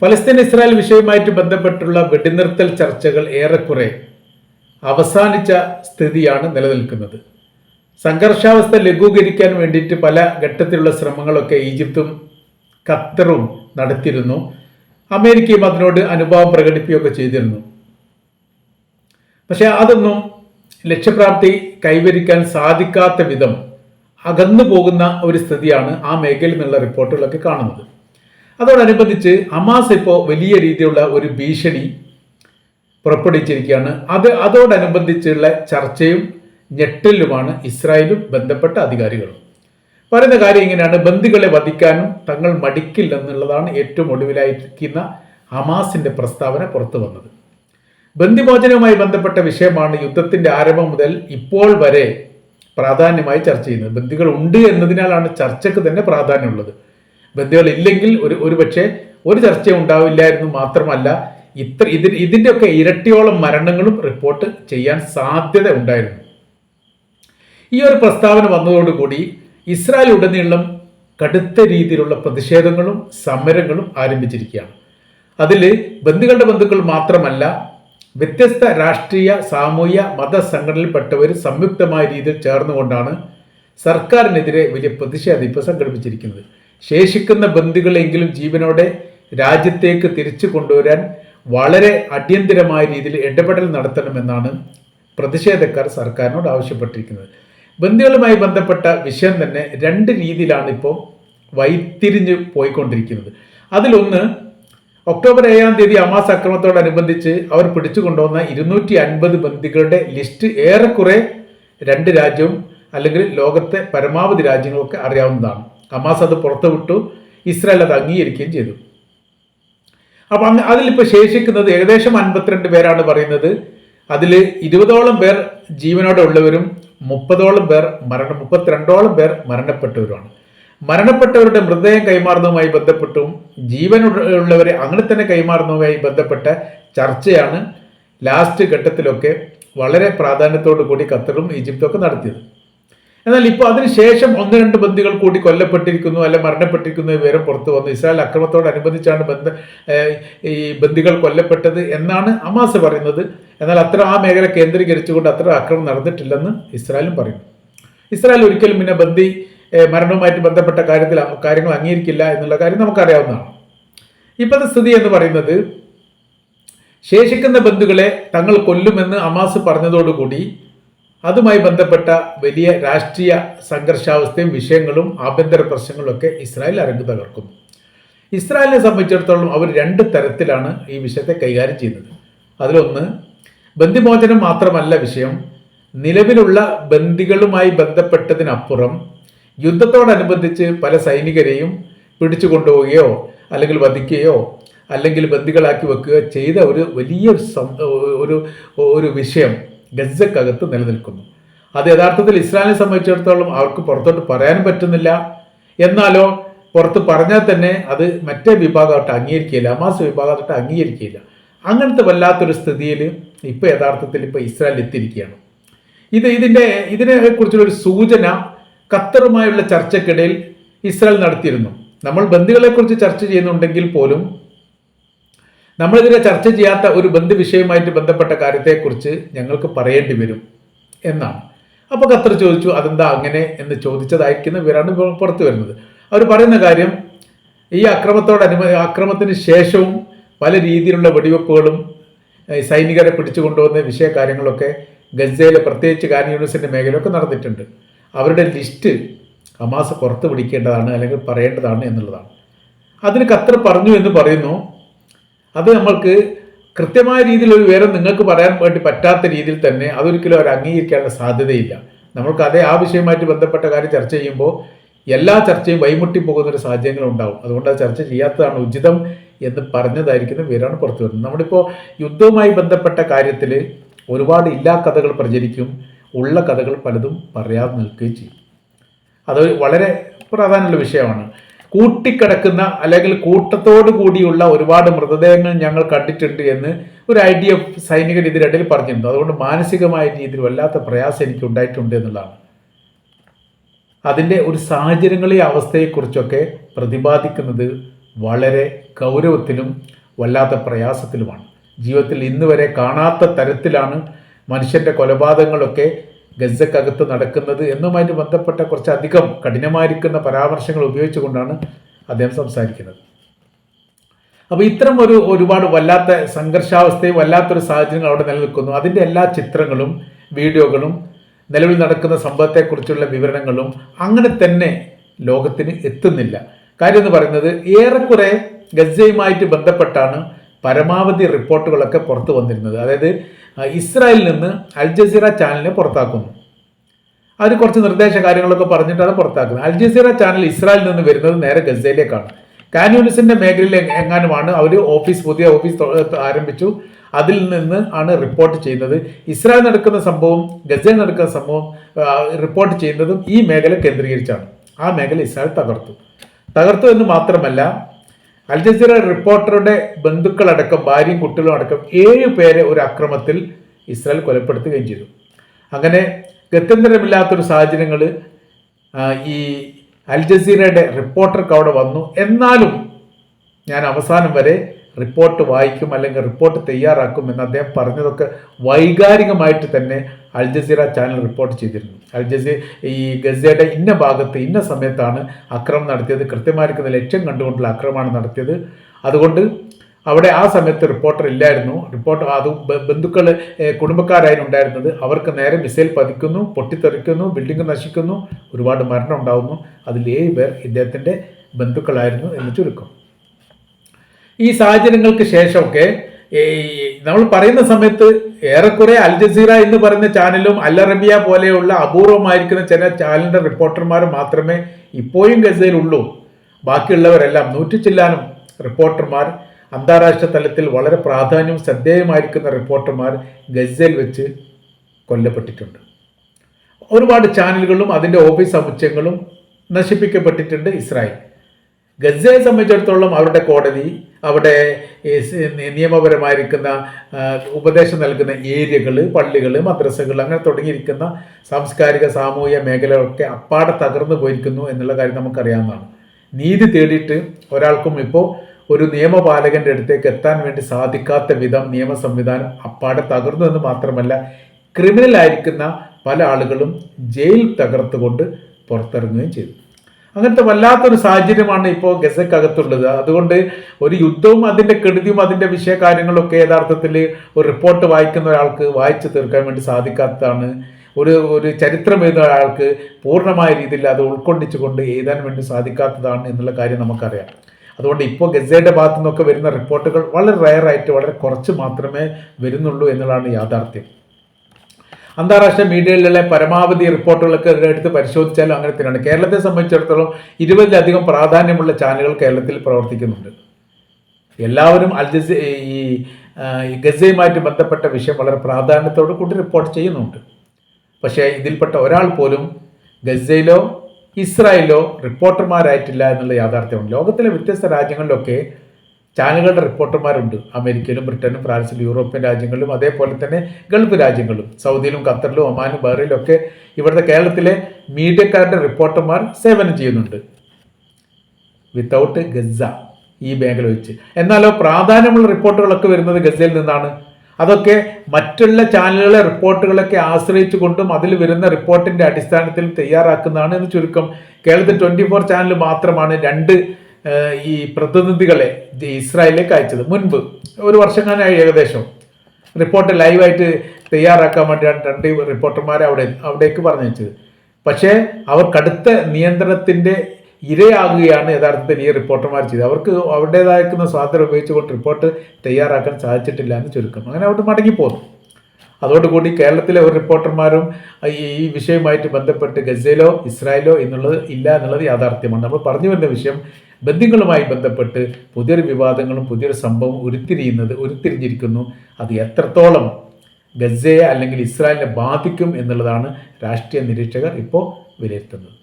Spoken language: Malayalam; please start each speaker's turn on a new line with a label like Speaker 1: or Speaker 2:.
Speaker 1: ഫലസ്തീൻ ഇസ്രായേൽ വിഷയവുമായിട്ട് ബന്ധപ്പെട്ടുള്ള വെടിനിർത്തൽ ചർച്ചകൾ ഏറെക്കുറെ അവസാനിച്ച സ്ഥിതിയാണ് നിലനിൽക്കുന്നത്. സംഘർഷാവസ്ഥ ലഘൂകരിക്കാൻ വേണ്ടിയിട്ട് പല ഘട്ടത്തിലുള്ള ശ്രമങ്ങളൊക്കെ ഈജിപ്തും ഖത്തറും നടത്തിയിരുന്നു. അമേരിക്കയും അതിനോട് അനുഭാവം പ്രകടിപ്പിക്കുകയൊക്കെ ചെയ്തിരുന്നു. പക്ഷേ അതൊന്നും ലക്ഷ്യപ്രാപ്തി കൈവരിക്കാൻ സാധിക്കാത്ത വിധം അകന്നു പോകുന്ന ഒരു സ്ഥിതിയാണ് ആ മേഖലയിൽ നിന്നുള്ള റിപ്പോർട്ടുകളൊക്കെ കാണുന്നത്. അതോടനുബന്ധിച്ച് ഹമാസ് ഇപ്പോൾ വലിയ രീതിയിലുള്ള ഒരു ഭീഷണി പുറപ്പെടുവിച്ചിരിക്കുകയാണ്. അത് അതോടനുബന്ധിച്ചുള്ള ചർച്ചയും ഞെട്ടലുമാണ് ഇസ്രായേലും ബന്ധപ്പെട്ട അധികാരികളും. പറയുന്ന കാര്യം ഇങ്ങനെയാണ്. ബന്ദികളെ വധിക്കാനും തങ്ങൾ മടിക്കില്ലെന്നുള്ളതാണ് ഏറ്റവും ഒടുവിലായിരിക്കുന്ന ഹമാസിന്റെ പ്രസ്താവന പുറത്തു വന്നത്. ബന്ദിമോചനവുമായി ബന്ധപ്പെട്ട വിഷയമാണ് യുദ്ധത്തിന്റെ ആരംഭം മുതൽ ഇപ്പോൾ വരെ പ്രാധാന്യമായി ചർച്ച ചെയ്യുന്നത്. ബന്ദികൾ ഉണ്ട് എന്നതിനാലാണ് ചർച്ചയ്ക്ക് തന്നെ പ്രാധാന്യമുള്ളത്. ബന്ദികൾ ഇല്ലെങ്കിൽ ഒരു ഒരു പക്ഷേ ഒരു ചർച്ച ഉണ്ടാവില്ലായിരുന്നു മാത്രമല്ല ഇത്ര ഇതിന് ഇതിന്റെയൊക്കെ ഇരട്ടിയോളം മരണങ്ങളും റിപ്പോർട്ട് ചെയ്യാൻ സാധ്യത ഉണ്ടായിരുന്നു. ഈ ഒരു പ്രസ്താവന വന്നതോടുകൂടി ഇസ്രായേൽ ഉടനീളം കടുത്ത രീതിയിലുള്ള പ്രതിഷേധങ്ങളും സമരങ്ങളും ആരംഭിച്ചിരിക്കുകയാണ്. അതിൽ ബന്ധുക്കളുടെ ബന്ധുക്കൾ മാത്രമല്ല വ്യത്യസ്ത രാഷ്ട്രീയ സാമൂഹ്യ മത സംഘടനയിൽപ്പെട്ടവർ സംയുക്തമായ രീതിയിൽ ചേർന്നുകൊണ്ടാണ് സർക്കാരിനെതിരെ വലിയ പ്രതിഷേധം ഇപ്പോൾ സംഘടിപ്പിച്ചിരിക്കുന്നത്. ശേഷിക്കുന്ന ബന്ധുക്കളെങ്കിലും ജീവനോടെ രാജ്യത്തേക്ക് തിരിച്ചു കൊണ്ടുവരാൻ വളരെ അടിയന്തിരമായ രീതിയിൽ ഇടപെടൽ നടത്തണമെന്നാണ് പ്രതിഷേധക്കാർ സർക്കാരിനോട് ആവശ്യപ്പെട്ടിരിക്കുന്നത്. ബന്ദികളുമായി ബന്ധപ്പെട്ട വിഷയം തന്നെ രണ്ട് രീതിയിലാണ് ഇപ്പോൾ വൈത്തിരിഞ്ഞ് പോയിക്കൊണ്ടിരിക്കുന്നത്. അതിലൊന്ന് ഒക്ടോബർ ഏഴാം തീയതി അമാസ് അക്രമത്തോടനുബന്ധിച്ച് അവർ പിടിച്ചു കൊണ്ടുവന്ന ഇരുന്നൂറ്റി അൻപത് ബന്ദികളുടെ ലിസ്റ്റ് ഏറെക്കുറെ രണ്ട് രാജ്യവും അല്ലെങ്കിൽ ലോകത്തെ പരമാവധി രാജ്യങ്ങളൊക്കെ അറിയാവുന്നതാണ്. ഹമാസ് അത് പുറത്തുവിട്ടു ഇസ്രായേൽ അത് അംഗീകരിക്കുകയും ചെയ്തു. അപ്പൊ അങ്ങ് അതിലിപ്പോൾ ശേഷിക്കുന്നത് ഏകദേശം അൻപത്തിരണ്ട് പേരാണ് പറയുന്നത്. അതിൽ ഇരുപതോളം പേർ ജീവനോടെ ഉള്ളവരും മുപ്പതോളം പേർ മരണ മുപ്പത്തിരണ്ടോളം പേർ മരണപ്പെട്ടവരുമാണ്. മരണപ്പെട്ടവരുടെ മൃതദേഹം കൈമാറുന്നതുമായി ബന്ധപ്പെട്ടും ജീവനുള്ളവരെ അങ്ങനെ തന്നെ കൈമാറുന്നതുമായി ബന്ധപ്പെട്ട ചർച്ചയാണ് ലാസ്റ്റ് ഘട്ടത്തിലൊക്കെ വളരെ പ്രാധാന്യത്തോടു കൂടി ഖത്തറും ഈജിപ്തും ഒക്കെ നടത്തിയത്. എന്നാൽ ഇപ്പോൾ അതിനുശേഷം ഒന്ന് രണ്ട് ബന്ദികൾ കൂടി കൊല്ലപ്പെട്ടിരിക്കുന്നു അല്ലെ മരണപ്പെട്ടിരിക്കുന്നു വിവരം പുറത്തു വന്നു. ഇസ്രായേൽ അക്രമത്തോടനുബന്ധിച്ചാണ് ബന്ധ ഈ ബന്ദികൾ കൊല്ലപ്പെട്ടത് എന്നാണ് അമാസ് പറയുന്നത്. എന്നാൽ അത്ര ആ മേഖല കേന്ദ്രീകരിച്ചുകൊണ്ട് അത്ര അക്രമം നടന്നിട്ടില്ലെന്ന് ഇസ്രായേലും പറയുന്നു. ഇസ്രായേൽ ഒരിക്കലും പിന്നെ ബന്ദി മരണവുമായിട്ട് ബന്ധപ്പെട്ട കാര്യത്തിൽ കാര്യങ്ങൾ അംഗീകരിക്കില്ല എന്നുള്ള കാര്യം നമുക്കറിയാവുന്നതാണ്. ഇപ്പോഴത്തെ സ്ഥിതി എന്ന് പറയുന്നത് ശേഷിക്കുന്ന ബന്ധുക്കളെ തങ്ങൾ കൊല്ലുമെന്ന് അമാസ് പറഞ്ഞതോടുകൂടി അതുമായി ബന്ധപ്പെട്ട വലിയ രാഷ്ട്രീയ സംഘർഷാവസ്ഥയും വിഷയങ്ങളും ആഭ്യന്തര പ്രശ്നങ്ങളും ഒക്കെ ഇസ്രായേൽ അരങ്ങ് തകർക്കുന്നു. ഇസ്രായേലിനെ സംബന്ധിച്ചിടത്തോളം അവർ രണ്ട് തരത്തിലാണ് ഈ വിഷയത്തെ കൈകാര്യം ചെയ്യുന്നത്. അതിലൊന്ന് ബന്ധിമോചനം മാത്രമല്ല വിഷയം. നിലവിലുള്ള ബന്ദികളുമായി ബന്ധപ്പെട്ടതിനപ്പുറം യുദ്ധത്തോടനുബന്ധിച്ച് പല സൈനികരെയും പിടിച്ചു കൊണ്ടുപോവുകയോ അല്ലെങ്കിൽ വധിക്കുകയോ അല്ലെങ്കിൽ ബന്ദികളാക്കി വെക്കുകയോ ചെയ്ത ഒരു വലിയൊരു ഒരു ഒരു വിഷയം. ഗസക്കകത്ത് നിലനിൽക്കുന്നു. അത് യഥാർത്ഥത്തിൽ ഇസ്രായേലിനെ സംബന്ധിച്ചിടത്തോളം അവർക്ക് പുറത്തോട്ട് പറയാൻ പറ്റുന്നില്ല. എന്നാലോ പുറത്ത് പറഞ്ഞാൽ തന്നെ അത് മറ്റേ വിഭാഗമായിട്ട് അംഗീകരിക്കുകയില്ല അമാസ് വിഭാഗമായിട്ട് അംഗീകരിക്കുകയില്ല. അങ്ങനത്തെ വല്ലാത്തൊരു സ്ഥിതിയിൽ ഇപ്പോൾ യഥാർത്ഥത്തിൽ ഇപ്പോൾ ഇസ്രായേൽ എത്തിയിരിക്കുകയാണ്. ഇത് ഇതിന്റെ ഇതിനെ കുറിച്ചുള്ള ഒരു സൂചന ഖത്തറുമായുള്ള ചർച്ചക്കിടയിൽ ഇസ്രായേൽ നടത്തിയിരുന്നു. നമ്മൾ ബന്ദികളെക്കുറിച്ച് ചർച്ച ചെയ്യുന്നുണ്ടെങ്കിൽ പോലും നമ്മളിതിനെ ചർച്ച ചെയ്യാത്ത ഒരു ബന്ധ വിഷയവുമായിട്ട് ബന്ധപ്പെട്ട കാര്യത്തെക്കുറിച്ച് ഞങ്ങൾക്ക് പറയേണ്ടി വരും എന്നാണ്. അപ്പോൾ ഖത്തർ ചോദിച്ചു അതെന്താ അങ്ങനെ? എന്ന് ചോദിച്ചതായിരിക്കുന്ന വിവരമാണ് പുറത്തു വരുന്നത്. അവർ പറയുന്ന കാര്യം ഈ അക്രമത്തോടനുബ അക്രമത്തിന് ശേഷവും പല രീതിയിലുള്ള വെടിവെപ്പുകളും സൈനികരെ പിടിച്ചു വിഷയ കാര്യങ്ങളൊക്കെ ഗസയിലെ പ്രത്യേകിച്ച് കാൻ യൂണിവേഴ്സിന്റെ മേഖലയൊക്കെ നടന്നിട്ടുണ്ട്. അവരുടെ ലിസ്റ്റ് ഹമാസ് പുറത്ത് പിടിക്കേണ്ടതാണ് അല്ലെങ്കിൽ പറയേണ്ടതാണ് എന്നുള്ളതാണ്. അതിന് ഖത്തർ പറഞ്ഞു എന്ന് പറയുന്നു അത് നമ്മൾക്ക് കൃത്യമായ രീതിയിൽ ഒരു വിവരം നിങ്ങൾക്ക് പറയാൻ വേണ്ടി പറ്റാത്ത രീതിയിൽ തന്നെ അതൊരിക്കലും അവർ അംഗീകരിക്കാനുള്ള സാധ്യതയില്ല. നമ്മൾക്ക് അതേ ആ വിഷയമായിട്ട് ബന്ധപ്പെട്ട കാര്യം ചർച്ച ചെയ്യുമ്പോൾ എല്ലാ ചർച്ചയും വൈമുട്ടി പോകുന്ന ഒരു സാഹചര്യങ്ങൾ ഉണ്ടാവും. അതുകൊണ്ട് അത് ചർച്ച ചെയ്യാത്തതാണ് ഉചിതം എന്ന് പറഞ്ഞതായിരിക്കുന്ന വിവരമാണ് പുറത്തു വരുന്നത്. നമ്മളിപ്പോൾ യുദ്ധവുമായി ബന്ധപ്പെട്ട കാര്യത്തിൽ ഒരുപാട് ഇല്ലാ കഥകൾ പ്രചരിക്കും ഉള്ള കഥകൾ പലതും പറയാതെ നിൽക്കുകയും ചെയ്യും. അത് വളരെ പ്രാധാന്യമുള്ള വിഷയമാണ്. കൂട്ടിക്കിടക്കുന്ന അല്ലെങ്കിൽ കൂട്ടത്തോടു കൂടിയുള്ള ഒരുപാട് മൃതദേഹങ്ങൾ ഞങ്ങൾ കണ്ടിട്ടുണ്ട് എന്ന് ഒരു ഐ ഡി എഫ് സൈനികർ ഇതിനിടയിൽ പറഞ്ഞിട്ടുണ്ട് അതുകൊണ്ട് മാനസികമായ രീതിയിൽ വല്ലാത്ത പ്രയാസം എനിക്ക് ഉണ്ടായിട്ടുണ്ട് എന്നുള്ളതാണ്. അതിന്റെ ഒരു സാഹചര്യങ്ങളെ അവസ്ഥയെക്കുറിച്ചൊക്കെ പ്രതിപാദിക്കുന്നത് വളരെ ഗൗരവത്തിലും വല്ലാത്ത പ്രയാസത്തിലുമാണ്. ജീവിതത്തിൽ ഇന്നുവരെ കാണാത്ത തരത്തിലാണ് മനുഷ്യന്റെ കൊലപാതകങ്ങളൊക്കെ ഗസക്കകത്ത് നടക്കുന്നത് എന്നുമായിട്ട് ബന്ധപ്പെട്ട കുറച്ചധികം കഠിനമായിരിക്കുന്ന പരാമർശങ്ങൾ ഉപയോഗിച്ചുകൊണ്ടാണ് അദ്ദേഹം സംസാരിക്കുന്നത്. അപ്പോൾ ഇത്തരം ഒരു ഒരുപാട് വല്ലാത്ത സംഘർഷാവസ്ഥയും വല്ലാത്തൊരു സാഹചര്യങ്ങൾ അവിടെ നിലനിൽക്കുന്നു. അതിന്റെ എല്ലാ ചിത്രങ്ങളും വീഡിയോകളും നിലവിൽ നടക്കുന്ന സംഭവത്തെക്കുറിച്ചുള്ള വിവരണങ്ങളും അങ്ങനെ തന്നെ ലോകത്തിന് എത്തുന്നില്ല. കാര്യം എന്ന് പറയുന്നത് ഏറെക്കുറെ ഗസയുമായിട്ട് ബന്ധപ്പെട്ടാണ് പരമാവധി റിപ്പോർട്ടുകളൊക്കെ പുറത്തു വന്നിരുന്നത്. അതായത് ഇസ്രായേലിൽ നിന്ന് അൽ ജസീറ ചാനലിനെ പുറത്താക്കുന്നു. അതിന് കുറച്ച് നിർദ്ദേശ കാര്യങ്ങളൊക്കെ പറഞ്ഞിട്ടാണ് പുറത്താക്കുന്നത്. അൽ ജസീറ ചാനൽ ഇസ്രായേലിൽ നിന്ന് വരുന്നത് നേരെ ഗസയിലേക്കാണ്. കാന്യൂണിസിന്റെ മേഖലയിൽ എങ്ങാനുമാണ് അവർ ഓഫീസ് പുതിയ ഓഫീസ് ആരംഭിച്ചു. അതിൽ നിന്ന് ആണ് റിപ്പോർട്ട് ചെയ്യുന്നത്. ഇസ്രായേൽ നടക്കുന്ന സംഭവം ഗസയിൽ നടക്കുന്ന സംഭവം റിപ്പോർട്ട് ചെയ്യുന്നതും ഈ മേഖല കേന്ദ്രീകരിച്ചാണ്. ആ മേഖല ഇസ്രായേൽ തകർത്തു. തകർത്തു എന്ന് മാത്രമല്ല അൽ ജസീറ റിപ്പോർട്ടറുടെ ബന്ധുക്കളടക്കം ഭാര്യയും കുട്ടികളും അടക്കം ഏഴ് പേരെ ഒരു അക്രമത്തിൽ ഇസ്രായേൽ കൊലപ്പെടുത്തുകയും ചെയ്തു. അങ്ങനെ ഗത്യന്തരമില്ലാത്തൊരു സാഹചര്യങ്ങൾ ഈ അൽ ജസീറയുടെ റിപ്പോർട്ടർക്ക് അവിടെ വന്നു. എന്നാലും ഞാൻ അവസാനം വരെ റിപ്പോർട്ട് വായിക്കും അല്ലെങ്കിൽ റിപ്പോർട്ട് തയ്യാറാക്കും എന്ന് അദ്ദേഹം പറഞ്ഞതൊക്കെ വൈകാരികമായിട്ട് തന്നെ അൽ ജസീറ ചാനൽ റിപ്പോർട്ട് ചെയ്തിരുന്നു. അൽ ജസീർ ഈ ഗസയുടെ ഇന്ന ഭാഗത്ത് ഇന്ന സമയത്താണ് അക്രമം നടത്തിയത്. കൃത്യമായിരിക്കുന്ന ലക്ഷ്യം കണ്ടുകൊണ്ടുള്ള അക്രമമാണ് നടത്തിയത്. അതുകൊണ്ട് അവിടെ ആ സമയത്ത് റിപ്പോർട്ടർ ഇല്ലായിരുന്നു. റിപ്പോർട്ടർ അത് ബന്ധുക്കൾ കുടുംബക്കാരായിരുന്നു ഉണ്ടായിരുന്നത്. അവർക്ക് നേരെ മിസൈൽ പതിക്കുന്നു പൊട്ടിത്തെറിക്കുന്നു ബിൽഡിംഗ് നശിക്കുന്നു ഒരുപാട് മരണം ഉണ്ടാകുന്നു അതിൽ ഏഴ് പേർ ഇദ്ദേഹത്തിന്റെ ബന്ധുക്കളായിരുന്നു എന്ന് ചുരുക്കം. ഈ സാഹചര്യങ്ങൾക്ക് ശേഷമൊക്കെ നമ്മൾ പറയുന്ന സമയത്ത് ഏറെക്കുറെ അൽ ജസീറ എന്ന് പറയുന്ന ചാനലും അൽ അറബിയ പോലെയുള്ള അപൂർവമായിരിക്കുന്ന ചില ചാനലിന്റെ റിപ്പോർട്ടർമാർ മാത്രമേ ഇപ്പോഴും ഗസയിലുള്ളൂ. ബാക്കിയുള്ളവരെല്ലാം നൂറ്റി ചില്ലാനും റിപ്പോർട്ടർമാർ അന്താരാഷ്ട്ര തലത്തിൽ വളരെ പ്രാധാന്യവും ശ്രദ്ധേയമായിരിക്കുന്ന റിപ്പോർട്ടർമാർ ഗസയിൽ വെച്ച് കൊല്ലപ്പെട്ടിട്ടുണ്ട്. ഒരുപാട് ചാനലുകളും അതിന്റെ ഓഫീസ് സമുച്ചയങ്ങളും നശിപ്പിക്കപ്പെട്ടിട്ടുണ്ട് ഇസ്രായേൽ. ഗസയെ സംബന്ധിച്ചിടത്തോളം അവരുടെ കോടതി അവിടെ നിയമപരമായിരിക്കുന്ന ഉപദേശം നൽകുന്ന ഏരിയകൾ പള്ളികൾ മദ്രസകൾ അങ്ങനെ തുടങ്ങിയിരിക്കുന്ന സാംസ്കാരിക സാമൂഹിക മേഖലകളൊക്കെ അപ്പാടെ തകർന്നു പോയിരിക്കുന്നു എന്നുള്ള കാര്യം നമുക്കറിയാവുന്നതാണ്. നീതി തേടിയിട്ട് ഒരാൾക്കും ഇപ്പോൾ ഒരു നിയമപാലകന്റെ അടുത്തേക്ക് എത്താൻ വേണ്ടി സാധിക്കാത്ത വിധം നിയമ സംവിധാനം അപ്പാടെ തകർന്നു എന്ന് മാത്രമല്ല ക്രിമിനൽ ആയിരിക്കുന്ന പല ആളുകളും ജയിൽ തകർത്തുകൊണ്ട് പുറത്തിറങ്ങുകയും ചെയ്തു. അങ്ങനത്തെ വല്ലാത്തൊരു സാഹചര്യമാണ് ഇപ്പോൾ ഗസക്കകത്തുള്ളത്. അതുകൊണ്ട് ഒരു യുദ്ധവും അതിന്റെ കെടുതിയും അതിന്റെ വിഷയകാര്യങ്ങളൊക്കെ യഥാർത്ഥത്തിൽ ഒരു റിപ്പോർട്ട് വായിക്കുന്ന ഒരാൾക്ക് വായിച്ചു തീർക്കാൻ വേണ്ടി സാധിക്കാത്തതാണ്. ഒരു ഒരു ചരിത്രം എഴുതുന്ന ഒരാൾക്ക് പൂർണമായ രീതിയിൽ അത് ഉൾക്കൊണ്ടിച്ചുകൊണ്ട് എഴുതാൻ വേണ്ടി സാധിക്കാത്തതാണ് എന്നുള്ള കാര്യം നമുക്കറിയാം. അതുകൊണ്ട് ഇപ്പോൾ ഗസയുടെ ഭാഗത്തു നിന്നൊക്കെ വരുന്ന റിപ്പോർട്ടുകൾ വളരെ റയറായിട്ട് വളരെ കുറച്ച് മാത്രമേ വരുന്നുള്ളൂ എന്നുള്ളതാണ് യാഥാർത്ഥ്യം. അന്താരാഷ്ട്ര മീഡിയകളിലെ പരമാവധി റിപ്പോർട്ടുകളൊക്കെ എടുത്ത് പരിശോധിച്ചാലും അങ്ങനെ തന്നെയാണ്. കേരളത്തെ സംബന്ധിച്ചിടത്തോളം ഇരുപതിലധികം പ്രാധാന്യമുള്ള ചാനലുകൾ കേരളത്തിൽ പ്രവർത്തിക്കുന്നുണ്ട്. എല്ലാവരും അൽജസ് ഈ ഗസയുമായിട്ട് ബന്ധപ്പെട്ട വിഷയം വളരെ പ്രാധാന്യത്തോടു കൂടി റിപ്പോർട്ട് ചെയ്യുന്നുണ്ട്. പക്ഷേ ഇതിൽപ്പെട്ട ഒരാൾ പോലും ഗസയിലോ ഇസ്രായേലോ റിപ്പോർട്ടർമാരായിട്ടില്ല എന്നുള്ള യാഥാർത്ഥ്യമാണ്. ലോകത്തിലെ വ്യത്യസ്ത രാജ്യങ്ങളിലൊക്കെ ചാനലുകളുടെ റിപ്പോർട്ടർമാരുണ്ട്. അമേരിക്കയിലും ബ്രിട്ടനും ഫ്രാൻസിലും യൂറോപ്യൻ രാജ്യങ്ങളിലും അതേപോലെ തന്നെ ഗൾഫ് രാജ്യങ്ങളിലും. സൗദിയിലും ഖത്തറിലും ഒമാനും ബഹ്റയിലും ഒക്കെ ഇവിടുത്തെ കേരളത്തിലെ മീഡിയക്കാരുടെ റിപ്പോർട്ടർമാർ സേവനം ചെയ്യുന്നുണ്ട്. വിത്തൗട്ട് ഗസ ഈ മേഖല വെച്ച്. എന്നാലോ പ്രാധാന്യമുള്ള റിപ്പോർട്ടുകളൊക്കെ വരുന്നത് ഗസയിൽ നിന്നാണ്. അതൊക്കെ മറ്റുള്ള ചാനലുകളെ റിപ്പോർട്ടുകളൊക്കെ ആശ്രയിച്ചു കൊണ്ടും അതിൽ വരുന്ന റിപ്പോർട്ടിന്റെ അടിസ്ഥാനത്തിൽ തയ്യാറാക്കുന്നതാണ് എന്ന് ചുരുക്കം കേരളത്തിൽ ട്വന്റി ഫോർ ചാനൽ മാത്രമാണ് രണ്ട് ഈ പ്രതിനിധികളെ ഇസ്രായേലിലേക്ക് അയച്ചത്. മുൻപ് ഒരു വർഷങ്ങാനായി ഏകദേശം റിപ്പോർട്ട് ലൈവായിട്ട് തയ്യാറാക്കാൻ വേണ്ടിയാണ് രണ്ട് റിപ്പോർട്ടർമാരെ അവിടെ അവിടേക്ക് പറഞ്ഞു വെച്ചത്. പക്ഷേ അവർ കടുത്ത നിയന്ത്രണത്തിന്റെ ഇരയാകുകയാണ് യഥാർത്ഥത്തിൽ ഈ റിപ്പോർട്ടർമാർ ചെയ്തത്. അവർക്ക് അവരുടേതായിരിക്കുന്ന സ്വാതന്ത്ര്യം ഉപയോഗിച്ചുകൊണ്ട് റിപ്പോർട്ട് തയ്യാറാക്കാൻ സാധിച്ചിട്ടില്ല എന്ന് ചുരുക്കം. അങ്ങനെ അവിടെ മടങ്ങിപ്പോന്നു. അതോടുകൂടി കേരളത്തിലെ ഒരു റിപ്പോർട്ടർമാരും ഈ വിഷയവുമായിട്ട് ബന്ധപ്പെട്ട് ഗസയിലോ ഇസ്രായേലോ എന്നുള്ളത് ഇല്ല എന്നുള്ളത് യാഥാർത്ഥ്യമാണ്. നമ്മൾ പറഞ്ഞു വരുന്ന വിഷയം ബന്ധുക്കളുമായി ബന്ധപ്പെട്ട് പുതിയൊരു വിവാദങ്ങളും പുതിയൊരു സംഭവം ഉരുത്തിരിയുന്നത് ഉരുത്തിരിഞ്ഞിരിക്കുന്നു. അത് എത്രത്തോളം ഗസയെ അല്ലെങ്കിൽ ഇസ്രായേലിനെ ബാധിക്കും എന്നുള്ളതാണ് രാഷ്ട്രീയ നിരീക്ഷകർ ഇപ്പോൾ വിലയിരുത്തുന്നത്.